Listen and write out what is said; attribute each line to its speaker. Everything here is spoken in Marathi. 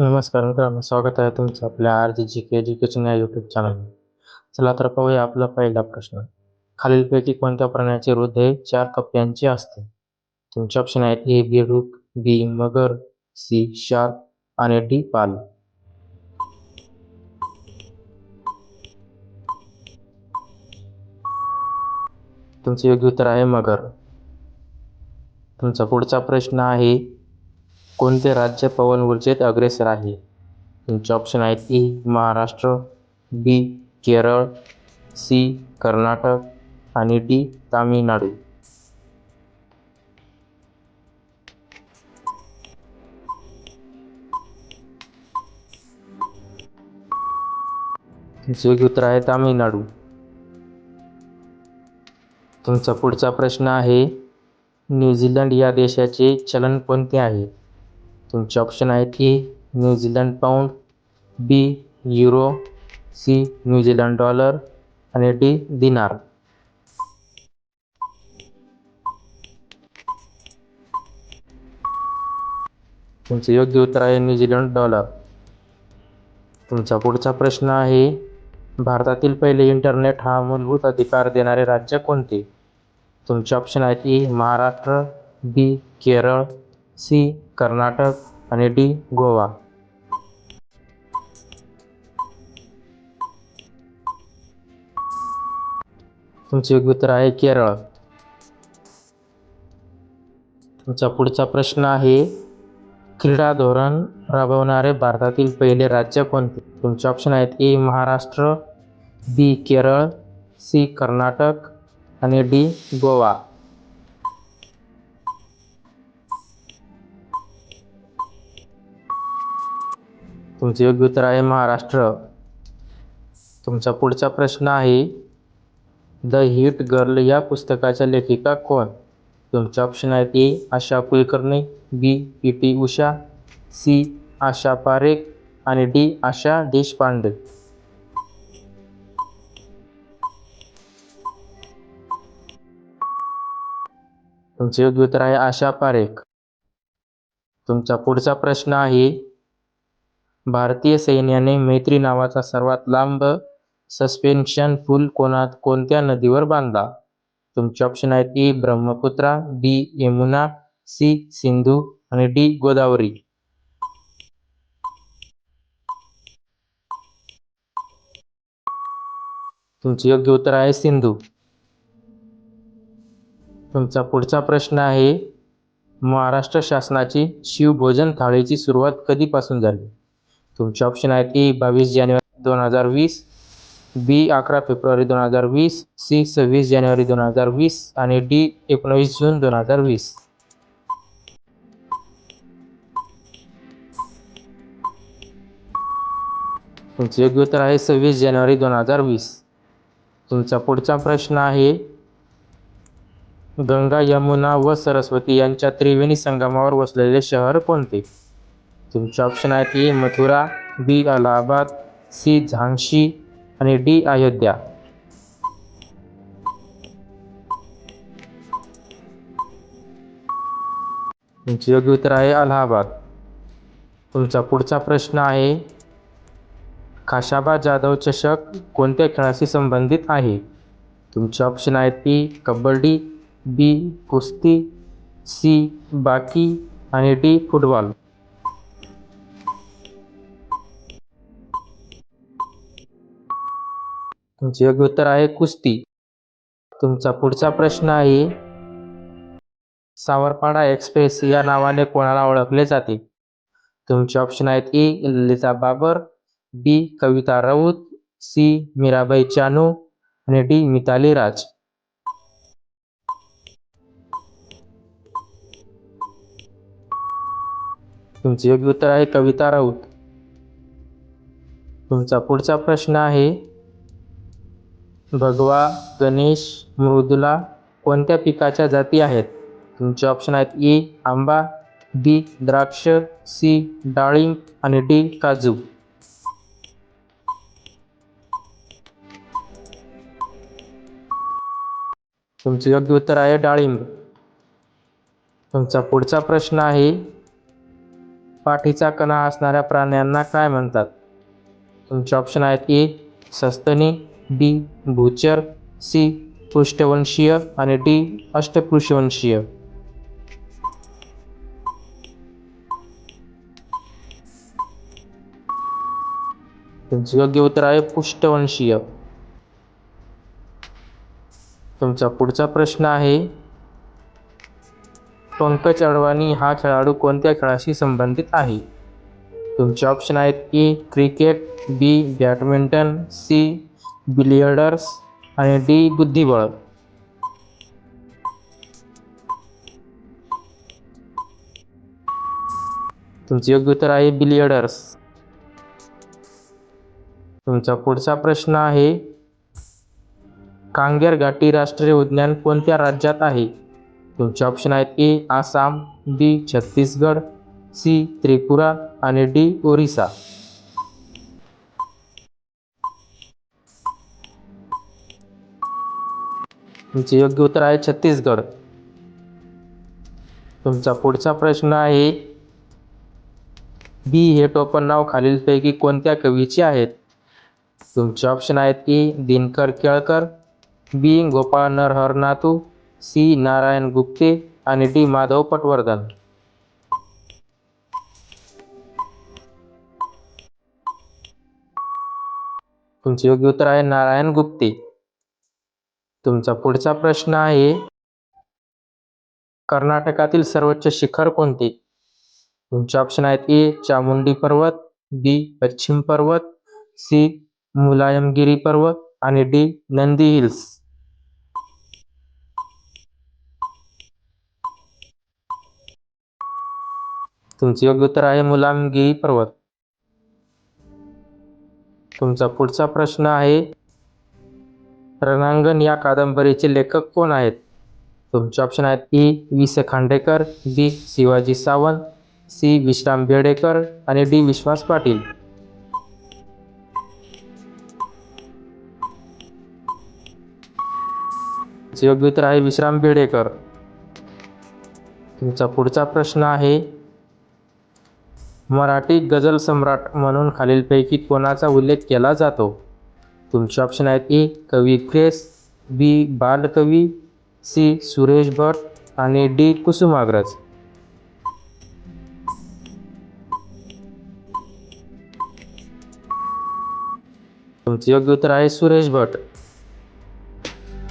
Speaker 1: नमस्कार मित्रांनो स्वागत आहे तुमचं आपल्या R G G K education या यूट्यूब चॅनल चला तर पाहूया आपला पहिला प्रश्न. खालीलपैकी कोणत्या प्राण्याचे हृदय चार कप्प्यांचे असते? तुमचे ऑप्शन आहेत ए बेडूक बी मगर सी शार्क आणि डी पाल. तुमचे योग्य उत्तर आहे मगर. तुमचा पुढचा प्रश्न आहे कोणते राज्य पवन ऊर्जेत अग्रेसर आहे? तुमचे ऑप्शन आहेत A Maharashtra B Kerala C Karnataka आणि डी तामिळनाडू. योग्य उत्तर आहे तामिळनाडू. तुमचा पुढचा प्रश्न आहे न्यूझीलंड या देशाचे चलन कोणते आहे. तुमचे ऑप्शन आहेत A New Zealand pound B euro C New Zealand dollar आणि डी दिनार. तुमचं योग्य उत्तर आहे न्यूझीलंड डॉलर. तुमचा पुढचा प्रश्न आहे भारतातील पहिले इंटरनेट हा मूलभूत अधिकार देणारे राज्य कोणते? तुमचे ऑप्शन आहेत A Maharashtra B Kerala C Karnataka आणि डी गोवा. तुमचे योग्य उत्तर आहे केरळ. तुमचा पुढचा प्रश्न आहे क्रीडा धोरण राबवणारे भारतातील पहिले राज्य कोणते? तुमचे ऑप्शन आहेत A Maharashtra B Kerala C Karnataka आणि डी गोवा. तुमचे योग्य उत्तर आहे महाराष्ट्र. तुमचा पुढचा प्रश्न आहे द हिट गर्ल या पुस्तकाच्या लेखिका कोण? तुमचे ऑप्शन आहेत A Asha Kulkarni B P T Usha C Asha Parekh आणि डी आशा देशपांडे. तुमचे योग्य उत्तर आहे आशा पारेख. तुमचा पुढचा प्रश्न आहे भारतीय सैन्याने मैत्री नावाचा सर्वात लांब सस्पेन्शन पूल कोणात कोणत्या नदीवर बांधला? तुमचे ऑप्शन आहेत A Brahmaputra B Yamuna C Sindhu आणि डी गोदावरी. तुमचे योग्य उत्तर आहे सिंधू. तुमचा पुढचा प्रश्न आहे महाराष्ट्र शासनाची शिवभोजन थाळीची सुरुवात कधीपासून झाली? तुमचे ऑप्शन आहेत ए बावीस जानेवारी दोन हजार वीस बी अकरा फेब्रुवारी दोन हजार वीस सी सव्वीस जानेवारी दोन हजार वीस आणि डी एकोणवीस जून दोन हजार वीस. तुमचे योग्य उत्तर आहे सव्वीस जानेवारी दोन हजार वीस. तुमचा पुढचा प्रश्न आहे गंगा यमुना व सरस्वती यांच्या त्रिवेणी संगमावर वसलेले शहर कोणते? तुमचे ऑप्शन आहेत A Mathura B Allahabad C Jhansi आणि डी अयोध्या. तुमचे योग्य उत्तर आहे अलाहाबाद. तुमचा पुढचा प्रश्न आहे खाशाबा जाधव चषक कोणत्या खेळाशी संबंधित आहे? तुमचे ऑप्शन आहेत पी कबड्डी बी कुस्ती सी बाकी आणि डी फुटबॉल. तुमचे योग्य उत्तर आहे कुस्ती. तुमचा पुढचा प्रश्न आहे सावरपाडा एक्सप्रेस या नावाने कोणाला ओळखले जाते? तुमचे ऑप्शन आहेत A Lalita Babar B Kavita Raut C Mirabai Chanu आणि डी मिताली राज. तुमचे योग्य उत्तर आहे कविता राऊत. तुमचा पुढचा प्रश्न आहे भगवा गणेश मृदुला कोणत्या पिकाच्या जाती आहेत? तुमचे ऑप्शन आहेत ए आंबा बी द्राक्ष सी डाळिंब आणि डी काजू. तुमचं योग्य उत्तर आहे डाळिंब. तुमचा पुढचा प्रश्न आहे पाठीचा कणा असणाऱ्या प्राण्यांना काय म्हणतात? तुमचे ऑप्शन आहेत ए सस्तनी बी भूचर सी. पृष्ठवंशीय आणि डी. अष्टपृष्ठवंशीय. तुमचे योग्य उत्तर आहे पृष्ठवंशीय. तुमचा पुढचा प्रश्न आहे पंकज अडवाणी हा खेळाडू कोणत्या खेळाशी संबंधित आहे? तुमचे ऑप्शन आहेत A cricket B badminton C billiards आणि डी बुद्धिबळ. तुमचं योग्य उत्तर आहे बिलियर्डर्स. तुमचा पुढचा प्रश्न आहे कांगेर घाटी राष्ट्रीय उद्यान कोणत्या राज्यात आहे? तुमचे ऑप्शन आहेत A Assam B Chhattisgarh C Tripura आणि डी ओरिसा. तुमचे योग्य उत्तर आहे छत्तीसगड. तुमचा पुढचा प्रश्न आहे बी हे टोपण नाव खालीलपैकी कोणत्या कवीचे आहेत? तुमचे ऑप्शन आहेत ए दिनकर केळकर बी गोपाळ नरहर नातू सी नारायण गुप्ते आणि डी माधव पटवर्धन. तुमचे योग्य उत्तर आहे नारायण गुप्ते. तुमचा पुढचा प्रश्न आहे कर्नाटकातील सर्वोच्च शिखर कोणते? तुमचे ऑप्शन आहेत ए चामुंडी पर्वत बी पश्चिम पर्वत सी मुलायमगिरी पर्वत आणि डी नंदी हिल्स. तुमचं योग्य उत्तर आहे मुलामगिरी पर्वत. तुमचा पुढचा प्रश्न आहे रणांगण या कादंबरीचे लेखक कोण आहेत? तुमचे ऑप्शन आहेत e. ई वि स. खांडेकर बी शिवाजी सावंत सी विश्राम बेडेकर आणि डी विश्वास पाटील. योग्य उत्तर आहे विश्राम बेडेकर तुमचा पुढचा प्रश्न आहे मराठी गझल सम्राट म्हणून खालीलपैकी कोणाचा उल्लेख केला जातो? तुमचे ऑप्शन आहेत ए कवी क्रेस बी बालकवी सी सुरेश भट आणि डी कुसुमाग्रज तुमचे योग्य उत्तर आहे सुरेश भट